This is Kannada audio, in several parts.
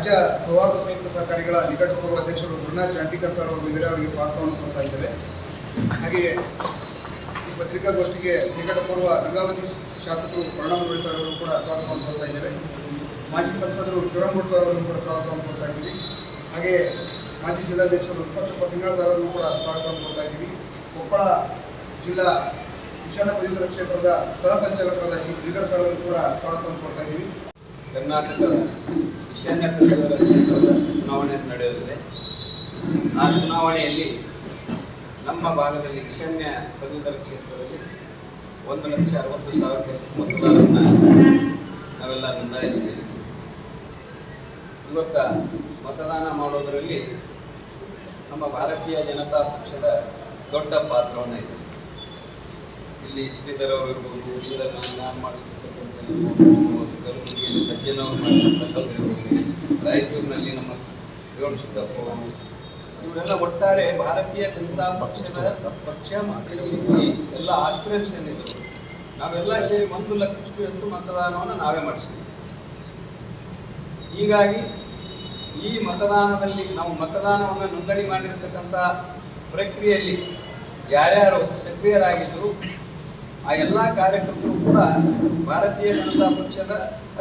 ರಾಜ್ಯ ಸೌಹಾರ್ದ ಸಂಯುಕ್ತ ಸಹಕಾರಿಗಳ ನಿಕಟಪೂರ್ವ ಅಧ್ಯಕ್ಷರು ಗುರುನಾಥ್ ಶಾಂತಿಕರ್ ಸರ್ ಅವರು ಬಂದಿದ್ದಾರೆ ಅವರಿಗೆ ಸ್ವಾಗತವನ್ನು ಕೊಡ್ತಾ ಇದ್ದೇವೆ. ಹಾಗೆಯೇ ಈ ಪತ್ರಿಕಾಗೋಷ್ಠಿಗೆ ನಿಕಟಪೂರ್ವ ಗಂಗಾವತಿ ಶಾಸಕರು ಪ್ರಣವ್ ಸರ್ ಅವರು ಕೂಡ ಸ್ವಾಗತವನ್ನು ಕೊಡ್ತಾ ಇದ್ದೇವೆ. ಮಾಜಿ ಸಂಸದರು ಶಿವರಾಮಗೌಡ ಸರ್ ಅವರನ್ನು ಕೂಡ ಸ್ವಾಗತವನ್ನು ಕೊಡ್ತಾ ಇದ್ದೀವಿ. ಹಾಗೆಯೇ ಮಾಜಿ ಜಿಲ್ಲಾಧ್ಯಕ್ಷರು ವಿಪಕ್ಷಪ್ಪ ಸಿಂಗಳ ಸರ್ ಅವರನ್ನು ಕೂಡ ಸ್ವಾಗತವನ್ನು ಕೊಡ್ತಾ ಇದ್ದೀವಿ. ಕೊಪ್ಪಳ ಜಿಲ್ಲಾ ಈಶಾನ್ಯ ಪದವೀಧರ ಕ್ಷೇತ್ರದ ಸಹ ಸಂಚಾಲಕರಾದ ಜಿ ಶ್ರೀಧರ್ ಸರ್ ಅವರು ಕೂಡ ಸ್ವಾಗತವನ್ನು ಕೊಡ್ತಾ ಇದ್ದೀವಿ. ಕರ್ನಾಟಕದ ಈಶಾನ್ಯ ಪ್ರದೇಶದ ಕ್ಷೇತ್ರದ ಚುನಾವಣೆ ನಡೆಯಲಿದೆ. ಆ ಚುನಾವಣೆಯಲ್ಲಿ ನಮ್ಮ ಭಾಗದಲ್ಲಿ ಈಶಾನ್ಯ ಪದವೀಧರ ಕ್ಷೇತ್ರದಲ್ಲಿ ಒಂದು ಲಕ್ಷ ಅರವತ್ತು ಸಾವಿರ ಮತದಾರರನ್ನ ನಾವೆಲ್ಲ ನೋಂದಾಯಿಸಿದ್ದೀವಿ. ಇವತ್ತ ಮತದಾನ ಮಾಡೋದರಲ್ಲಿ ನಮ್ಮ ಭಾರತೀಯ ಜನತಾ ಪಕ್ಷದ ದೊಡ್ಡ ಪಾತ್ರವನ್ನು ಇದೆ. ಇಲ್ಲಿ ಶ್ರೀಧರ್ ಅವರು ಇರ್ಬೋದು, ಶ್ರೀಧರ್ ನಾನು ಮಾಡಿಸಿರ್ತಕ್ಕಂಥ ಕಲಬುರಗಿಯಲ್ಲಿ ಸಜ್ಜನವರು ಇರ್ಬೋದು ರಾಯಚೂರಿನಲ್ಲಿ ನಮ್ಮ ಇವರೆಲ್ಲ ಒಟ್ಟಾರೆ ಭಾರತೀಯ ಜನತಾ ಪಕ್ಷದ ಪಕ್ಷ ಮತ್ತು ಎಲ್ಲ ಆಸ್ಪಿರೆನ್ಸ್ ಏನಿದ್ರು. ನಾವೆಲ್ಲ ಸೇರಿ ಒಂದು ಲಕ್ಷಕ್ಕೂ ಮತದಾನವನ್ನು ನಾವೇ ಮಾಡಿಸಿದ್ವಿ. ಹೀಗಾಗಿ ಈ ಮತದಾನದಲ್ಲಿ ನಾವು ಮತದಾನವನ್ನು ನೋಂದಣಿ ಮಾಡಿರ್ತಕ್ಕಂಥ ಪ್ರಕ್ರಿಯೆಯಲ್ಲಿ ಯಾರ್ಯಾರು ಸಕ್ರಿಯರಾಗಿದ್ದರು ಆ ಎಲ್ಲ ಕಾರ್ಯಕರ್ತರು ಕೂಡ ಭಾರತೀಯ ಜನತಾ ಪಕ್ಷದ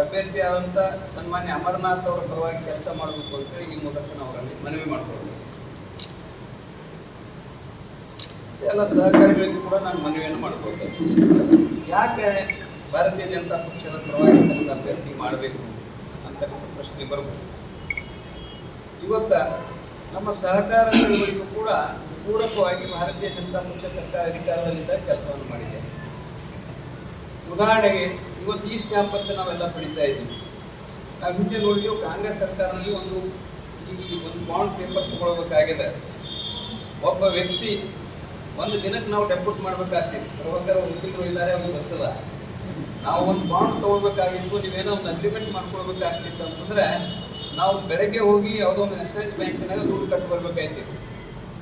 ಅಭ್ಯರ್ಥಿ ಆದಂಥ ಸನ್ಮಾನ್ಯ ಅಮರನಾಥ್ ಅವರ ಪರವಾಗಿ ಕೆಲಸ ಮಾಡಬೇಕು ಅಂತೇಳಿ ಈ ಮೂಲಕ ನಾವು ಅವರಲ್ಲಿ ಮನವಿ ಮಾಡ್ಕೊಳ್ಬೇಕು ಎಲ್ಲ ಸಹಕಾರಿಗಳಿಗೂ ಕೂಡ ನಾನು ಮನವಿಯನ್ನು ಮಾಡ್ಕೊಳ್ತೇನೆ. ಯಾಕೆ ಭಾರತೀಯ ಜನತಾ ಪಕ್ಷದ ಪರವಾಗಿ ತನ್ನ ಅಭ್ಯರ್ಥಿ ಮಾಡಬೇಕು ಅಂತಕ್ಕಂಥ ಪ್ರಶ್ನೆ ಬರಬಹುದು. ಇವತ್ತ ನಮ್ಮ ಸಹಕಾರ ಕೂಡ ಪೂರಕವಾಗಿ ಭಾರತೀಯ ಜನತಾ ಪಕ್ಷ ಸರ್ಕಾರ ಅಧಿಕಾರದಲ್ಲಿದ್ದಾಗ ಕೆಲಸವನ್ನು ಮಾಡಿದೆ. ಉದಾಹರಣೆಗೆ, ಇವತ್ತು ಈ ಸ್ಟ್ಯಾಂಪ್ ಅಂತ ನಾವೆಲ್ಲ ಪಡಿತಾ ಇದ್ದೀವಿ. ನಾವು ಹಿಂದೆ ನೋಡಿಯೋ ಕಾಂಗ್ರೆಸ್ ಸರ್ಕಾರದಲ್ಲಿ ಒಂದು, ಈ ಒಂದು ಬಾಂಡ್ ಪೇಪರ್ ತಗೊಳ್ಬೇಕಾಗಿದೆ. ಒಬ್ಬ ವ್ಯಕ್ತಿ ಒಂದು ದಿನಕ್ಕೆ ನಾವು ಡೆಪ್ಯೂಟ್ ಮಾಡಬೇಕಾಗ್ತಿತ್ತು. ಪ್ರಭಾಕರ್ ವಕೀಲರು ಇದ್ದಾರೆ ಅವ್ರಿಗೆ ಗೊತ್ತದ. ನಾವು ಒಂದು ಬಾಂಡ್ ತಗೊಳ್ಬೇಕಾಗಿತ್ತು, ನೀವೇನೋ ಒಂದು ಅಗ್ರಿಮೆಂಟ್ ಮಾಡ್ಕೊಳ್ಬೇಕಾಗ್ತಿತ್ತು ಅಂತಂದ್ರೆ, ನಾವು ಬೆಳಗ್ಗೆ ಹೋಗಿ ಯಾವುದೋ ಒಂದು ಎಸ್ ಎಚ್ ಬ್ಯಾಂಕಿನಾಗ ದುಡ್ಡು ಕಟ್ಟಿ ಬರ್ಬೇಕಾಯ್ತಿತ್ತು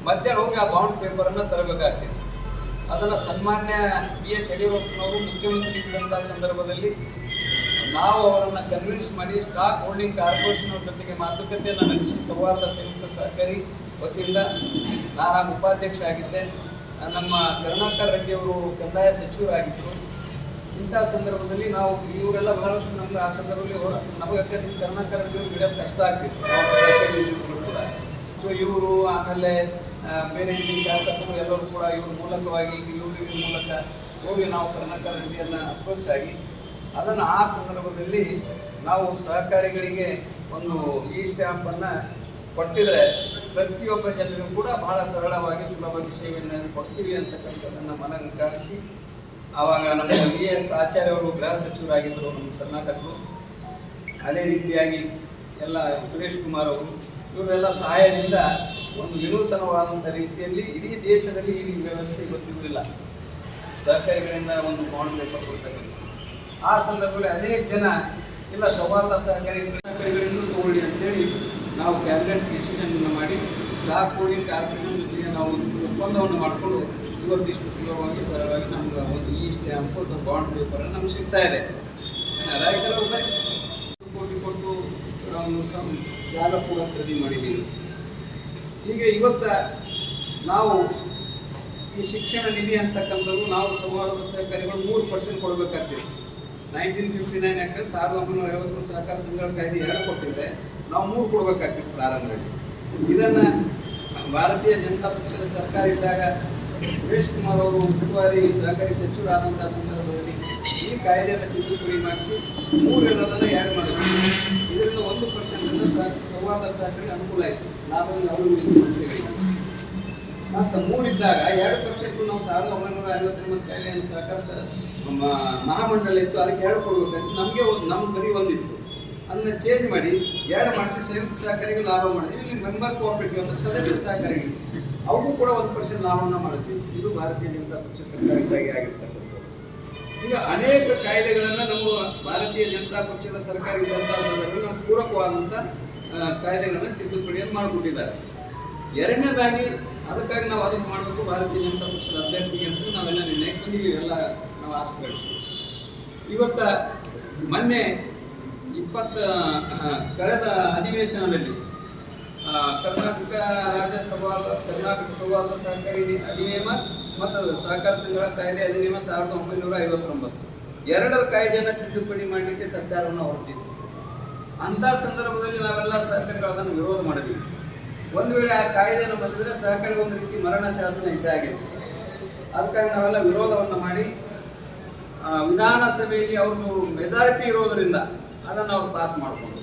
ಮಧ್ಯಾಹ್ನ ಹೋಗಿ ಆ ಬಾಂಡ್ ಪೇಪರನ್ನು ತರಬೇಕಾಗ್ತಿತ್ತು. ಅದನ್ನು ಸನ್ಮಾನ್ಯ ಬಿ ಎಸ್ ಯಡಿಯೂರಪ್ಪನವರು ಮುಖ್ಯಮಂತ್ರಿ ಇದ್ದಂಥ ಸಂದರ್ಭದಲ್ಲಿ ನಾವು ಅವರನ್ನು ಕನ್ವಿನ್ಸ್ ಮಾಡಿ ಸ್ಟಾಕ್ ಹೋಲ್ಡಿಂಗ್ ಕಾರ್ಪೊರೇಷನ್ ಅವ್ರ ಜೊತೆಗೆ ಮಾತುಕತೆಯನ್ನು ನಡೆಸಿ ಸೌಹಾರ್ದ ಸಂಯುಕ್ತ ಸಹಕಾರಿ ವತಿಯಿಂದ ನಾನು ಉಪಾಧ್ಯಕ್ಷ ಆಗಿದ್ದೆ. ನಮ್ಮ ಕರುಣಾಕರ್ ರೆಡ್ಡಿಯವರು ಕಂದಾಯ ಸಚಿವರಾಗಿದ್ದರು. ಇಂಥ ಸಂದರ್ಭದಲ್ಲಿ ನಾವು ಇವರೆಲ್ಲ ಬಹಳಷ್ಟು ನಮ್ಗೆ ಆ ಸಂದರ್ಭದಲ್ಲಿ ಹೊರ ನಮಗೆ ಕರ್ನಾಟಕ ರೆಡ್ಡಿಯವರು ಇಡೋದು ಕಷ್ಟ ಆಗ್ತಿತ್ತು. ಕೂಡ. ಸೊ ಇವರು ಆಮೇಲೆ ಬೇರೆ ಶಾಸಕರು ಎಲ್ಲರೂ ಕೂಡ ಇವ್ರ ಮೂಲಕವಾಗಿ ಇವ್ರ ಮೂಲಕ ಹೋಗಿ ನಾವು ಕರ್ನಾಟಕ ರೆಡ್ಡಿಯನ್ನು ಅಪ್ರೋಚ್ ಆಗಿ ಅದನ್ನು ಆ ಸಂದರ್ಭದಲ್ಲಿ ನಾವು ಸಹಕಾರಿಗಳಿಗೆ ಒಂದು ಈ ಸ್ಟ್ಯಾಂಪನ್ನು ಕೊಟ್ಟಿದ್ರೆ ಪ್ರತಿಯೊಬ್ಬ ಜನರಿಗೂ ಕೂಡ ಬಹಳ ಸರಳವಾಗಿ ಸುಲಭವಾಗಿ ಸೇವೆಯನ್ನು ಕೊಡ್ತೀವಿ ಅಂತಕ್ಕಂಥದ್ದನ್ನು ಮನಗಾರಿಸಿ ಆವಾಗ ನಮ್ಮ ವಿ ಎಸ್ ಆಚಾರ್ಯ ಅವರು ಗೃಹ ಸಚಿವರಾಗಿದ್ದರು, ನಮ್ಮ ಕರ್ನಾಟಕರು. ಅದೇ ರೀತಿಯಾಗಿ ಎಲ್ಲ ಸುರೇಶ್ ಕುಮಾರ್ ಅವರು ಇವರೆಲ್ಲ ಸಹಾಯದಿಂದ ಒಂದು ವಿನೂತನವಾದಂಥ ರೀತಿಯಲ್ಲಿ ಇಡೀ ದೇಶದಲ್ಲಿ ಈ ವ್ಯವಸ್ಥೆ ಗೊತ್ತಿರಲಿಲ್ಲ ಸಹಕಾರಿಗಳಿಂದ ಒಂದು ಬಾಂಡ್ ಪೇಪರ್ ಕೊಡ್ತಕ್ಕಂಥ ಆ ಸಂದರ್ಭದಲ್ಲಿ ಅನೇಕ ಜನ ಇಲ್ಲ ಸವಾಲ ಸಹಕಾರಿ ಸಹಕಾರಿಗಳಿಂದ ತಗೊಳ್ಳಿ ಅಂತೇಳಿ ನಾವು ಕ್ಯಾಬಿನೆಟ್ ಡಿಸಿಷನ್ ಮಾಡಿ ಸ್ಟಾಕ್ ಕೋಡಿ ಜೊತೆಗೆ ನಾವು ಒಪ್ಪಂದವನ್ನು ಮಾಡಿಕೊಂಡು ಇವತ್ತಿಷ್ಟು ಸುಲಭವಾಗಿ, ಸರಳವಾಗಿ ನಮ್ಗೆ ಒಂದು ಈ ಸ್ಟ್ಯಾಂಪ್ ಒಂದು ಬಾಂಡ್ ಪೇಪರ್ ನಮ್ಗೆ ಸಿಗ್ತಾ ಇದೆ. ರೈತರ ಕೋಟಿ ಕೊಟ್ಟು ಜಾಗ ಕೂಡ ಖರೀದಿ ಮಾಡಿದ್ದೀವಿ. ಹೀಗೆ ಇವತ್ತ ನಾವು ಈ ಶಿಕ್ಷಣ ನಿಧಿ ಅಂತಕ್ಕಂಥದ್ದು ನಾವು ಸೌಹಾರ್ದ ಸಹಕಾರಿಗಳು ಮೂರು ಪರ್ಸೆಂಟ್ ಕೊಡಬೇಕಾಗ್ತದೆ. ನೈನ್ಟೀನ್ ಫಿಫ್ಟಿ ನೈನ್ ಆಕ್ಟ್ ಸಾವಿರದ ಒಂಬೈನೂರ ಐವತ್ತು ಸಹಕಾರ ಸಂಘಗಳ ಕಾಯ್ದೆ ಎರಡು ಕೊಟ್ಟಿದ್ರೆ ನಾವು ಮೂರು ಕೊಡಬೇಕಾಗ್ತಿತ್ತು ಪ್ರಾರಂಭದಲ್ಲಿ. ಇದನ್ನು ಭಾರತೀಯ ಜನತಾ ಪಕ್ಷದ ಸರ್ಕಾರ ಇದ್ದಾಗ ಸುರೇಶ್ ಕುಮಾರ್ ಅವರು ಉಸ್ತುವಾರಿ ಸಹಕಾರಿ ಸಚಿವರಾದಂಥ ಸಂದರ್ಭದಲ್ಲಿ ಈ ಕಾಯ್ದೆಯನ್ನು ತಿದ್ದುಪಡಿ ಮಾಡಿಸಿ ಮೂರು ಇರೋದನ್ನು ಎರಡು ಮಾಡಿದ್ರು. ಇದರಿಂದ ಒಂದು ಪರ್ಸೆಂಟ್ ಸಹ ಸಂವಾದ ಸಹಕಾರಿ ಅನುಕೂಲ ಆಯಿತು. ಲಾಭವನ್ನು ಅವರು ಮೂರಿದ್ದಾಗ ಎರಡು ಪರ್ಸೆಂಟ್ ನಾವು ಸಾವಿರದ ಒಂಬೈನೂರ ಐವತ್ತೊಂಬತ್ತು ಕಾಯಿಲೆಯಲ್ಲಿ ನಮ್ಮ ಮಹಾಮಂಡಲ ಇತ್ತು, ಅದಕ್ಕೆ ಎರಡು ಕೊಡಬೇಕಂತ ನಮಗೆ ಒಂದು ನಮ್ಮ ಬರೀ ಒಂದಿತ್ತು. ಅದನ್ನ ಚೇಂಜ್ ಮಾಡಿ ಎರಡು ಮಾಡಿಸಿ ಸಂಯುಕ್ತ ಸಹಕಾರಿಗೂ ಲಾಭ ಮಾಡಿದ್ವಿ. ಇಲ್ಲಿ ಮೆಂಬರ್ ಕೋಆಪರೇಟಿವ್ ಅಂದರೆ ಸದಸ್ಯ ಸಹಕಾರಿಗೆ ಅವಕ್ಕೂ ಕೂಡ ಒಂದು ಪರ್ಸೆಂಟ್ ಲಾಭವನ್ನು ಮಾಡಿದ್ವಿ. ಇದು ಭಾರತೀಯ ಜನತಾ ಪಕ್ಷ ಸರ್ಕಾರಕ್ಕಾಗಿ ಆಗಿರ್ತಕ್ಕಂಥದ್ದು. ಈಗ ಅನೇಕ ಕಾಯ್ದೆಗಳನ್ನು ನಮ್ಮ ಭಾರತೀಯ ಜನತಾ ಪಕ್ಷದ ಸರ್ಕಾರ ಇದ್ದಂಥ ಸಂದರ್ಭದಲ್ಲಿ ನಮ್ಮ ಪೂರಕವಾದಂಥ ಕಾಯ್ದೆಗಳನ್ನು ತಿದ್ದುಪಡಿಯನ್ನು ಮಾಡಿಕೊಟ್ಟಿದ್ದಾರೆ. ಎರಡನೇದಾಗಿ, ಅದಕ್ಕಾಗಿ ನಾವು ಅದಕ್ಕೆ ಮಾಡಬೇಕು, ಭಾರತೀಯ ಜನತಾ ಪಕ್ಷದ ಅಭ್ಯರ್ಥಿಗೆ ಅಂತ ನಾವೆಲ್ಲ ನಿನ್ನೆ ಬಂದಿದ್ದೀವಿ ಎಲ್ಲ ನಾವು ಆಸ್ಪಿರೇಟ್ಸ್ ಇವತ್ತ ಮೊನ್ನೆ ಇಪ್ಪತ್ತ ಕಳೆದ ಅಧಿವೇಶನದಲ್ಲಿ ಕರ್ನಾಟಕ ರಾಜ್ಯ ಸವಾಲ ಕರ್ನಾಟಕ ಸವಾಲು ಸಹಕಾರಿ ಅಧಿನಿಯಮ ಮತ್ತು ಸಹಕಾರ ಸಂಘಗಳ ಕಾಯ್ದೆ ಅಧಿನಿಯಮ ಸಾವಿರದ ಒಂಬೈನೂರ ಐವತ್ತೊಂಬತ್ತು. ಎರಡರ ಕಾಯ್ದೆಯನ್ನು ತಿದ್ದುಪಡಿ ಮಾಡಲಿಕ್ಕೆ ಸರ್ಕಾರವನ್ನು ಹೊರಟಿತ್ತು ಅಂಥ ಸಂದರ್ಭದಲ್ಲಿ ನಾವೆಲ್ಲ ಸಹಕಾರಿಗಳು ಅದನ್ನು ವಿರೋಧ ಮಾಡಿದ್ವಿ ಒಂದು ವೇಳೆ ಆ ಕಾಯ್ದೆಯನ್ನು ಬಂದಿದ್ರೆ ಸಹಕಾರಿ ಒಂದು ರೀತಿ ಮರಣ ಶಾಸನ ಇದ್ದಾಗೆ ಅದಕ್ಕಾಗಿ ನಾವೆಲ್ಲ ವಿರೋಧವನ್ನು ಮಾಡಿ ವಿಧಾನಸಭೆಯಲ್ಲಿ ಅವ್ರದ್ದು ಮೆಜಾರಿಟಿ ಇರೋದರಿಂದ ಅದನ್ನು ಅವ್ರು ಪಾಸ್ ಮಾಡ್ಬೋದು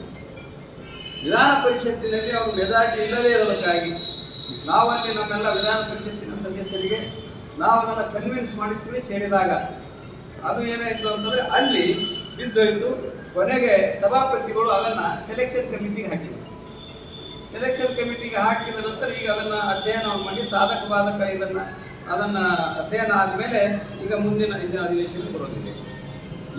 ವಿಧಾನ ಪರಿಷತ್ತಿನಲ್ಲಿ ಅವ್ರ ಮೆಜಾರಿಟಿ ಇಲ್ಲದೇ ಇರೋದಕ್ಕಾಗಿ ನಾವಲ್ಲಿ ನಮ್ಮೆಲ್ಲ ವಿಧಾನ ಪರಿಷತ್ತಿನ ಸದಸ್ಯರಿಗೆ ನಾವು ಅದನ್ನು ಕನ್ವಿನ್ಸ್ ಮಾಡಿದ್ವಿ, ಸೇರಿದಾಗ. ಅದು ಏನಾಯಿತು ಅಂತಂದರೆ ಅಲ್ಲಿ ಬಿದ್ದೋಯ್ತು ಕೊನೆಗೆ ಸಭಾಪತಿಗಳು ಅದನ್ನು ಸೆಲೆಕ್ಷನ್ ಕಮಿಟಿಗೆ ಹಾಕಿದರು. ಸೆಲೆಕ್ಷನ್ ಕಮಿಟಿಗೆ ಹಾಕಿದ ನಂತರ ಈಗ ಅದನ್ನು ಅಧ್ಯಯನ ಮಾಡಿ ಸಾಧಕ ಬಾಧಕ ಇದನ್ನು ಅದನ್ನು ಅಧ್ಯಯನ ಆದಮೇಲೆ ಈಗ ಮುಂದಿನ ಇದರ ಅಧಿವೇಶನ ಬರೋದಿದೆ.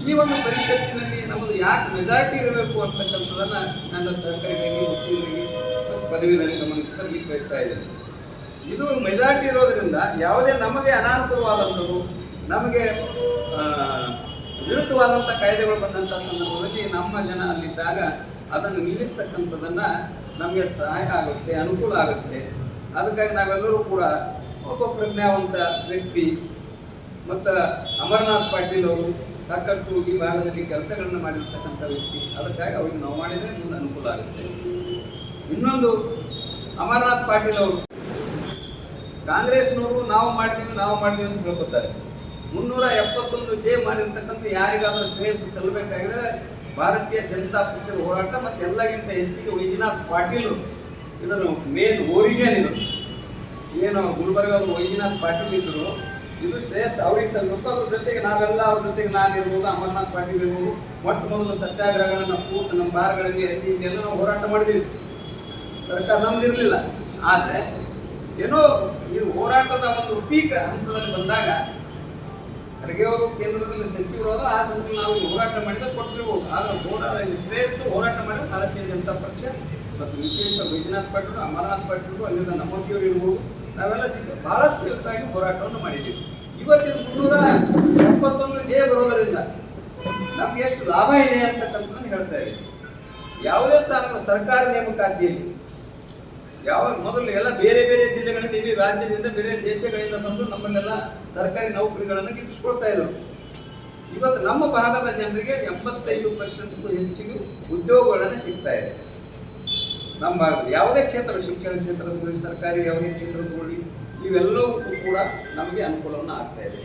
ಈ ಒಂದು ಪರಿಷತ್ತಿನಲ್ಲಿ ನಮ್ಮದು ಯಾಕೆ ಮೆಜಾರಿಟಿ ಇರಬೇಕು ಅಂತಕ್ಕಂಥದ್ದನ್ನು ನನ್ನ ಸಹಕಾರಿಗಳಿಗೆ ಉದ್ಯೋಗಿಗಳಿಗೆ ಪದವಿನಲ್ಲಿ ಗಮನಿಸ್ತಾ ಬಯಸ್ತಾ ಇದ್ದೇನೆ ಇದು. ಮೆಜಾರಿಟಿ ಇರೋದ್ರಿಂದ ಯಾವುದೇ ನಮಗೆ ಅನಾನುಕೂಲವಾದಂಥದ್ದು, ನಮಗೆ ವಿರುದ್ಧವಾದಂಥ ಕಾಯ್ದೆಗಳು ಬಂದಂಥ ಸಂದರ್ಭದಲ್ಲಿ ನಮ್ಮ ಜನ ಅಲ್ಲಿದ್ದಾಗ ಅದನ್ನು ನಿಲ್ಲಿಸ್ತಕ್ಕಂಥದ್ದನ್ನು ನಮಗೆ ಸಹಾಯ ಆಗುತ್ತೆ, ಅನುಕೂಲ ಆಗುತ್ತೆ. ಅದಕ್ಕಾಗಿ ನಾವೆಲ್ಲರೂ ಕೂಡ ಒಬ್ಬ ಪ್ರಜ್ಞಾವಂತ ವ್ಯಕ್ತಿ ಮತ್ತು ಅಮರನಾಥ್ ಪಾಟೀಲ್ ಅವರು ಸಾಕಷ್ಟು ಈ ಭಾಗದಲ್ಲಿ ಕೆಲಸಗಳನ್ನು ಮಾಡಿರ್ತಕ್ಕಂಥ ವ್ಯಕ್ತಿ. ಅದಕ್ಕಾಗಿ ಅವ್ರಿಗೆ ನಾವು ಮಾಡಿದರೆ ಮುಂದೆ ಅನುಕೂಲ ಆಗುತ್ತೆ. ಇನ್ನೊಂದು ಅಮರನಾಥ್ ಪಾಟೀಲ್ ಅವರು, ಕಾಂಗ್ರೆಸ್ನವರು ನಾವು ಮಾಡ್ತೀವಿ ನಾವು ಮಾಡ್ತೀವಿ ಅಂತ ಹೇಳ್ಕೊತಾರೆ ಮುನ್ನೂರ ಎಪ್ಪತ್ತೊಂದು ಜೆ ಮಾಡಿರ್ತಕ್ಕಂಥ ಯಾರಿಗಾದರೂ ಶ್ರೇಯಸ್ಸು ಸಲ್ಲಬೇಕಾಗಿದ್ರೆ ಭಾರತೀಯ ಜನತಾ ಪಕ್ಷದ ಹೋರಾಟ ಮತ್ತು ಎಲ್ಲಕ್ಕಿಂತ ಹೆಚ್ಚಿಗೆ ವೈಜನಾಥ್ ಪಾಟೀಲ್ ಇದನ್ನು ಮೇನ್ ಒರಿಜಿನ್ ಇದು ಏನು ಗುಲ್ಬರ್ಗದ ವೈಜನಾಥ್ ಪಾಟೀಲ್ ಇದ್ರು. ಇದು ಶ್ರೇಯಸ್ ಅವ್ರಿಗೆ ಸಲ್ಲಬೇಕು. ಅದ್ರ ಜೊತೆಗೆ ನಾವೆಲ್ಲ ಅವ್ರ ಜೊತೆಗೆ ನಾನಿರ್ಬೋದು, ಅಮರನಾಥ್ ಪಾಟೀಲ್ ಇರ್ಬೋದು. ಮೊಟ್ಟ ಮೊದಲು ಸತ್ಯಾಗ್ರಹಗಳನ್ನ ಪೂರ್ತಿ ನಮ್ಮ ಬಾರ್ಗಳಲ್ಲಿ ಇಲ್ಲಿ ನಾವು ಹೋರಾಟ ಮಾಡಿದ್ವಿ ಸರ್ಕಾರ ನಮ್ದಿರಲಿಲ್ಲ. ಆದರೆ ಏನೋ ಈ ಹೋರಾಟದ ಒಂದು ಪೀಕ್ ಹಂತದಲ್ಲಿ ಬಂದಾಗ ಖರ್ಗೆ ಅವರು ಕೇಂದ್ರದಲ್ಲಿ ಸಚಿವರಾದ ಆ ಸಂದರ್ಭದಲ್ಲಿ ನಾವು ಹೋರಾಟ ಮಾಡಿದ್ರೆ ಕೊಟ್ಟಿರ್ಬೋದು. ಆದರೆ ಹೋರಾಟ ಶ್ರೇಯಸ್ಸು ಹೋರಾಟ ಮಾಡಿದ ಭಾರತೀಯ ಜನತಾ ಪಕ್ಷ ಮತ್ತು ವಿಶೇಷ ವೈದ್ಯನಾಥ್ ಪಾಟೀಲ್, ಅಮರನಾಥ್ ಪಾಟೀಲ್ ಅಲ್ಲಿಂದ ನಮೋಶಿಯವರು ಇರ್ಬೋದು. ನಾವೆಲ್ಲ ಬಹಳಷ್ಟು ಇವತ್ತಾಗಿ ಹೋರಾಟವನ್ನು ಮಾಡಿದ್ದೀವಿ. ಇವತ್ತಿನ ಮುನ್ನೂರ ಎಪ್ಪತ್ತೊಂದು ಜಯ ಬರೋದರಿಂದ ನಮ್ಗೆ ಎಷ್ಟು ಲಾಭ ಇದೆ ಅಂತಕ್ಕಂಥದ್ದನ್ನು ಹೇಳ್ತಾ ಇದ್ದೀವಿ ಯಾವುದೇ ಸ್ಥಾನ ಸರ್ಕಾರ ನೇಮಕಾತಿಯಲ್ಲಿ ಯಾವಾಗ ಮೊದಲು ಎಲ್ಲ ಬೇರೆ ಬೇರೆ ಜಿಲ್ಲೆಗಳಿಂದ ಇಡೀ ರಾಜ್ಯದಿಂದ ಬೇರೆ ದೇಶಗಳಿಂದ ಬಂದು ನಮ್ಮನ್ನೆಲ್ಲ ಸರ್ಕಾರಿ ನೌಕರಿಗಳನ್ನು ಗಿಟ್ಟಿಸ್ಕೊಳ್ತಾ ಇದ್ರು. ಇವತ್ತು ನಮ್ಮ ಭಾಗದ ಜನರಿಗೆ ಎಂಬತ್ತೈದು ಪರ್ಸೆಂಟ್ಗೂ ಹೆಚ್ಚಿಗೆ ಉದ್ಯೋಗಗಳನ್ನು ಸಿಗ್ತಾ ಇದೆ. ನಮ್ಮ ಯಾವುದೇ ಕ್ಷೇತ್ರ, ಶಿಕ್ಷಣ ಕ್ಷೇತ್ರದಲ್ಲಿ ಸರ್ಕಾರಿ ಯಾವುದೇ ಕ್ಷೇತ್ರ ತಗೊಳ್ಳಿ ಇವೆಲ್ಲವೂ ಕೂಡ ನಮಗೆ ಅನುಕೂಲವನ್ನು ಆಗ್ತಾ ಇದೆ.